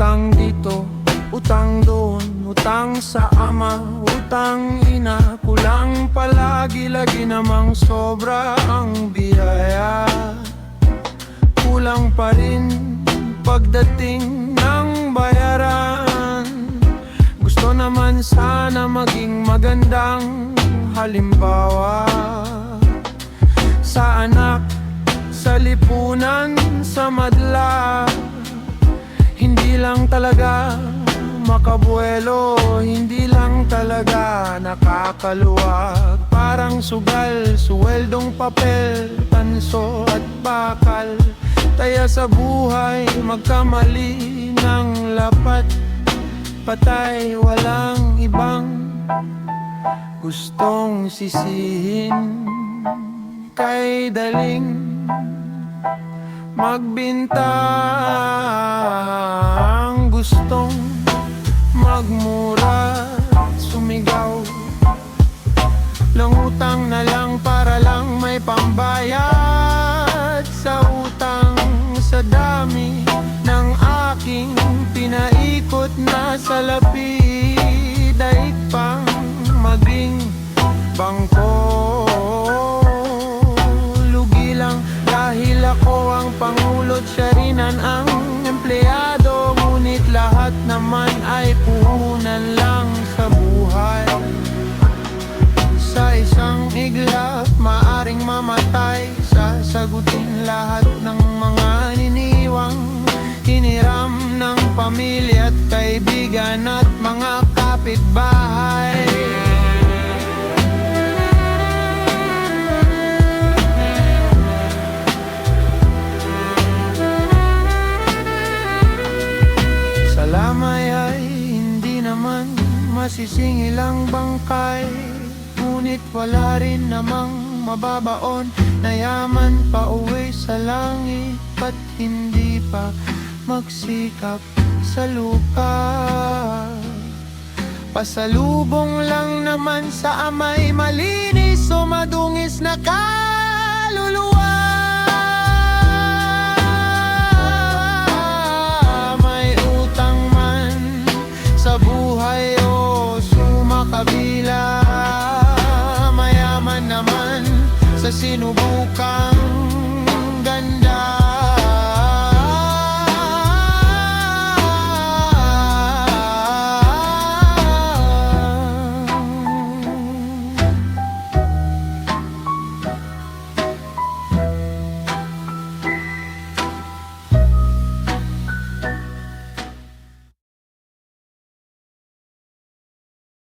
Utang dito, utang doon, utang sa ama, utang ina. Kulang palagi, lagi namang sobra ang biyaya. Kulang pa rin pagdating ng bayaran. Gusto naman sana maging magandang halimbawa Sa anak, sa lipunan, sa madla. Hindi lang talaga makabuelo Hindi lang talaga nakakaluwag. Parang sugal, suweldong papel Tanso at bakal Taya sa buhay magkamali ng lapat. Patay walang ibang gustong sisihin. Kay daling magbintang gustong magmura sumigaw. Langutang na lang pinaikot na salapi Daig pang maging bangko? Lugi lang dahil ako ang pangulot Siya rin ang empleyado. Ngunit lahat naman ay puhunan lang sa buhay. Sa isang iglap maaring mamatay. Sasagutin lahat ng mga niniwang Hiniram ng pamilya. at at mga kapitbahay. Sa lamay ay hindi naman masisingil ang bangkay Ngunit wala rin namang mababaon. Na yaman pa uwi sa langit Ba't hindi pa magsikap sa lupa Pasalubong lang naman sa amay malinis o madungis na kaluluwa. May utang man sa buhay o sumakabila. Mayaman naman sa sinubukan